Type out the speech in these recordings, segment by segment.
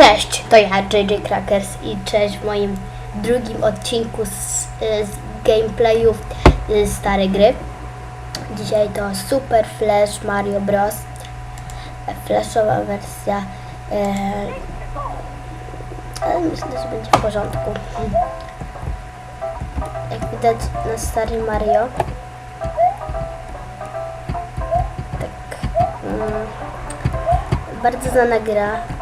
Cześć, to ja JJ Crackers i cześć w moim drugim odcinku z, z gameplayów y, starej gry. Dzisiaj to Super Flash Mario Bros. Flashowa wersja. E, ale myślę, że będzie w porządku. Jak widać na starym Mario. Tak. Mm, bardzo znana gra.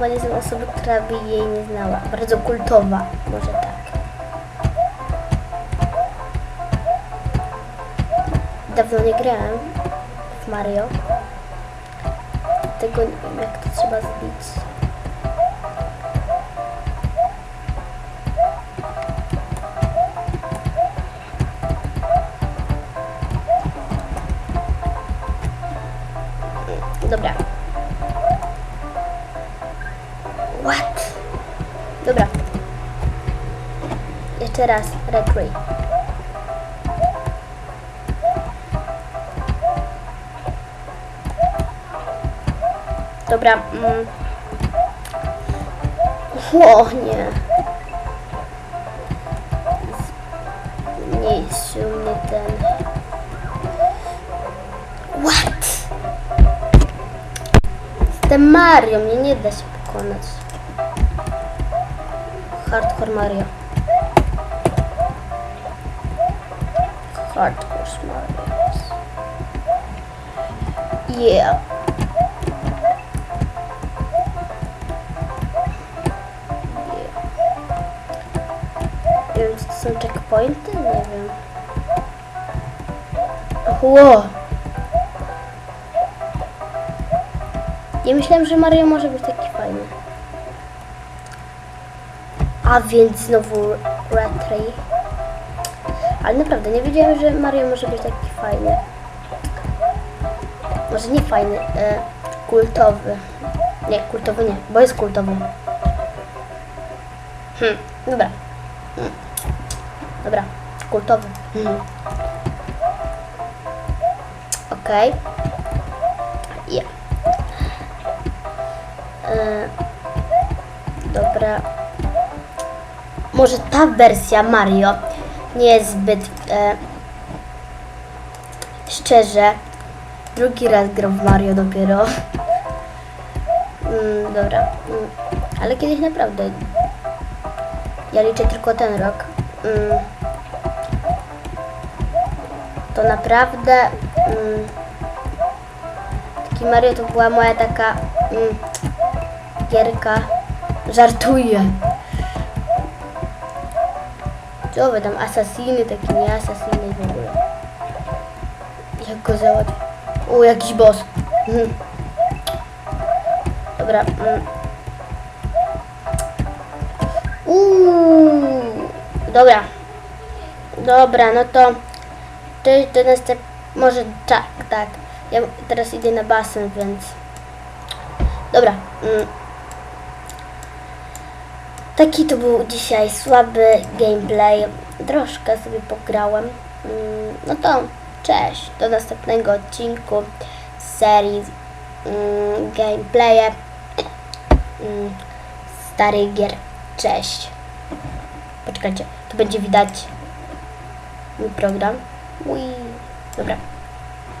Chyba nie znam osoby, która by jej nie znała. Bardzo kultowa, może tak. Dawno nie grałem w Mario. Tego nie wiem, jak to trzeba zbić. Jeszcze raz. Dobra. Mm. O nie. Mnie ten. What? Jestem Mario, mnie nie da się pokonać. Hardcore Mario. Hardcore Mario. Yeah. Nie wiem, czy to są checkpointy? Nie wiem. Ło! Nie myślałem, że Mario może być taki fajny. A więc znowu Retry. Ale naprawdę, nie wiedziałem, że Mario może być taki fajny. Może nie fajny, e, kultowy. Nie, kultowy nie, bo jest kultowy. Hmm, dobra. Hmm. Dobra, kultowy. Hmm. Okej. Ja. E, dobra. Może ta wersja Mario nie jest zbyt e, szczerze. Drugi raz gram w Mario dopiero. Mm, dobra. Mm, ale kiedyś naprawdę. Ja liczę tylko ten rok. Mm, to naprawdę. Mm, taki Mario to była moja taka mm, gierka. Żartuję. Co wy tam, asasiny, takie nie asasiny w ogóle. Jak go załatwić? O, jakiś boss. Mhm. Dobra. Mm. Uuu. Dobra. Dobra, no to to, następ... Może tak, tak. Ja teraz idę na basen, więc... Dobra. Mm. Taki to był dzisiaj słaby gameplay. Troszkę sobie pograłem. Mm, No to cześć. Do następnego odcinku z serii mm, gameplaye mm, starych gier. Cześć. Poczekajcie, tu będzie widać mój program. Ui. Dobra.